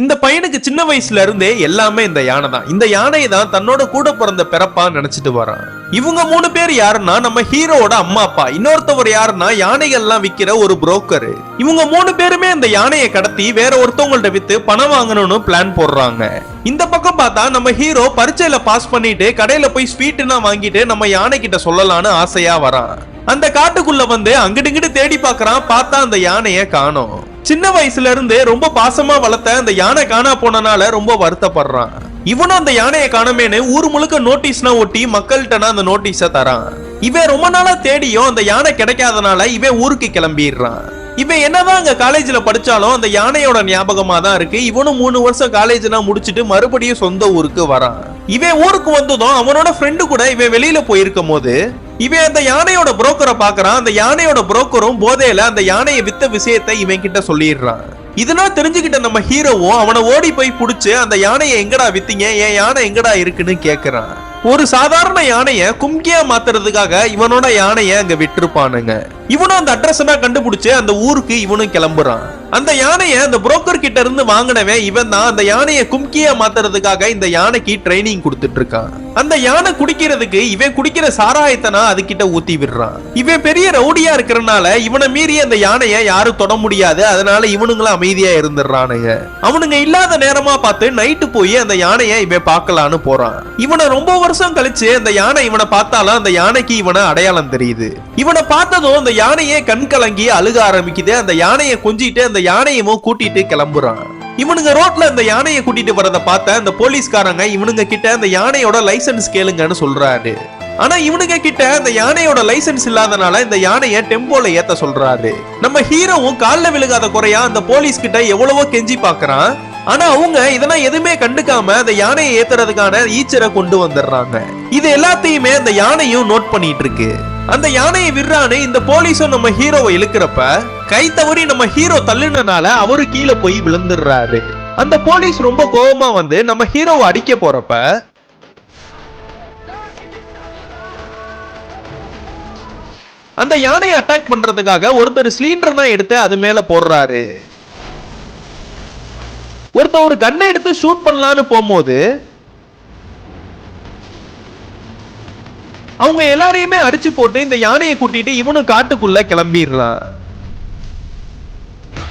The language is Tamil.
இந்த பையனுக்கு சின்ன வயசுல இருந்தே எல்லாமே இந்த யானை தான். இந்த யானையை தான் தன்னோட கூட பிறந்த பிறப்பா நினைச்சிட்டு வரான். இவங்க மூணு பேர் யாருன்னா நம்ம ஹீரோவோட அம்மா அப்பா. இன்னொருத்தவர் யாருன்னா யானைகள்லாம் விக்கிற ஒரு புரோக்கர் இவங்க மூணு பேருமே இந்த யானையை கடத்தி வேற ஒருத்தவங்கள்ட்ட வித்து பணம் வாங்கணும்னு பிளான் போடுறாங்க. இந்த பக்கம் பார்த்தா நம்ம ஹீரோ பரீட்சையில பாஸ் பண்ணிட்டு கடையில போய் ஸ்வீட்னா வாங்கிட்டு நம்ம யானை கிட்ட சொல்லலாம்னு ஆசையா வரான். அந்த காட்டுக்குள்ள வந்து அங்கிட்டு இங்கிட்டு தேடி பாக்குறான் பார்த்தா அந்த யானைய காணோம். சின்ன வயசுல இருந்து ரொம்ப பாசமா வளர்த்த அந்த யானை காணா போனனால ரொம்ப வருத்தப்படுறான். இவனும் அந்த யானையை காணமேனு ஊர் முழுக்க நோட்டீஸ்னா ஒட்டி மக்கள்கிட்ட அந்த நோட்டீஸ தரான். இவன் ரொம்ப நாளா தேடியும் அந்த யானை கிடைக்காதனால இவன் ஊருக்கு கிளம்பிடுறான். இவன் என்னதான் அங்க காலேஜ்ல படிச்சாலும் அந்த யானையோட ஞாபகமா தான் இருக்கு. இவனும் மூணு வருஷம் காலேஜ்னா முடிச்சிட்டு மறுபடியும் சொந்த ஊருக்கு வரான். இவன் ஊருக்கு வந்ததும் அவனோட ஃப்ரெண்டு கூட இவன் வெளியில போயிருக்கும் போது இவன் அந்த யானையோட புரோக்கரை பாக்குறான் அந்த யானையோட புரோக்கரும் போதையில அந்த யானையை வித்த விஷயத்தை இவன் கிட்ட சொல்லிடுறான். இதெல்லாம் தெரிஞ்சுக்கிட்ட நம்ம ஹீரோவும் அவனை ஓடி போய் புடிச்சு அந்த யானையை எங்கடா வித்தீங்க? என் யானை எங்கடா இருக்குன்னு கேக்குறான். ஒரு சாதாரண யானைய கும்கியா மாத்துறதுக்காக இவனோட யானைய அங்க விட்டுருப்பானுங்க. இவனும் அந்த அட்ரஸ் எல்லாம் கண்டுபிடிச்சு அந்த ஊருக்கு இவனும் கிளம்புறான். அந்த யானைய அந்த புரோக்கர் கிட்ட இருந்து வாங்கினவன் இவன் தான். அந்த யானைய கும்கியா மாத்துறதுக்காக இந்த யானைக்கு ட்ரைனிங் கொடுத்துட்டு இருக்கான் அந்த யானை குடிக்கிறதுக்கு இவன் குடிக்கிற சாராயத்தனா அது கிட்ட ஊத்தி விடுறான். இவன் பெரிய ரவுடியா இருக்கிறனால இவனை மீறி அந்த யானையை யாரும் தொட முடியாது. அதனால இவனுங்களும் அமைதியா இருந்துடுறானுங்க. அவனுங்க இல்லாத நேரமா பார்த்து நைட்டு போய் அந்த யானையை இவன் பார்க்கலான்னு போறான். இவனை ரொம்ப வருஷம் கழிச்சு அந்த யானை இவனை பார்த்தாலும் அந்த யானைக்கு இவனை அடையாளம் தெரியுது. இவனை பார்த்ததும் அந்த யானையே கண் கலங்கி அழுக ஆரம்பிக்குது. அந்த யானையை கொஞ்சிட்டு அந்த யானையமும் கூட்டிட்டு கிளம்புறான். இவனுங்க ரோட்ல அந்த யானையை கூட்டிட்டு வரத பார்த்த அந்த போலீஸ்காரங்க இவனுங்க கிட்ட அந்த யானையோட லைசன்ஸ் கேளுங்கன்னு சொல்றாரு. ஆனா இவனுங்க கிட்ட அந்த யானையோட லைசன்ஸ் இல்லாதனால இந்த யானைய டெம்போல ஏத்த சொல்றாரு. நம்ம ஹீரோவும் கால்ல விழுகாத குறையா அந்த போலீஸ் கிட்ட எவ்வளவோ கெஞ்சி பாக்குறான். ஆனா அவங்க இதெல்லாம் எதுவுமே கண்டுக்காம அந்த யானையை ஏத்துறதுக்கான ஈச்சரை கொண்டு வந்துடுறாங்க. இது எல்லாத்தையுமே அந்த யானையும் நோட் பண்ணிட்டு இருக்கு. அந்த யானையை விடுறான்னு இந்த போலீஸும் நம்ம ஹீரோவை இழுக்கிறப்ப கை தவறி நம்ம ஹீரோ தள்ளுனனால அவரு கீழே போய் விழுந்துடுறாரு. அந்த போலீஸ் ரொம்ப கோவமா வந்து நம்ம ஹீரோவை அடிக்க போறப்ப அந்த யானையை அட்டாக் பண்றதுக்காக ஒருத்தர் சிலிண்டர் தான் எடுத்து அது மேல போடுறாரு. ஒருத்தர் ஒரு கண்ணை எடுத்து ஷூட் பண்ணலான்னு போகும்போது அவங்க எல்லாரையுமே அடிச்சு போட்டு இந்த யானையை கூட்டிட்டு இவனும் காட்டுக்குள்ள கிளம்பிடுறான்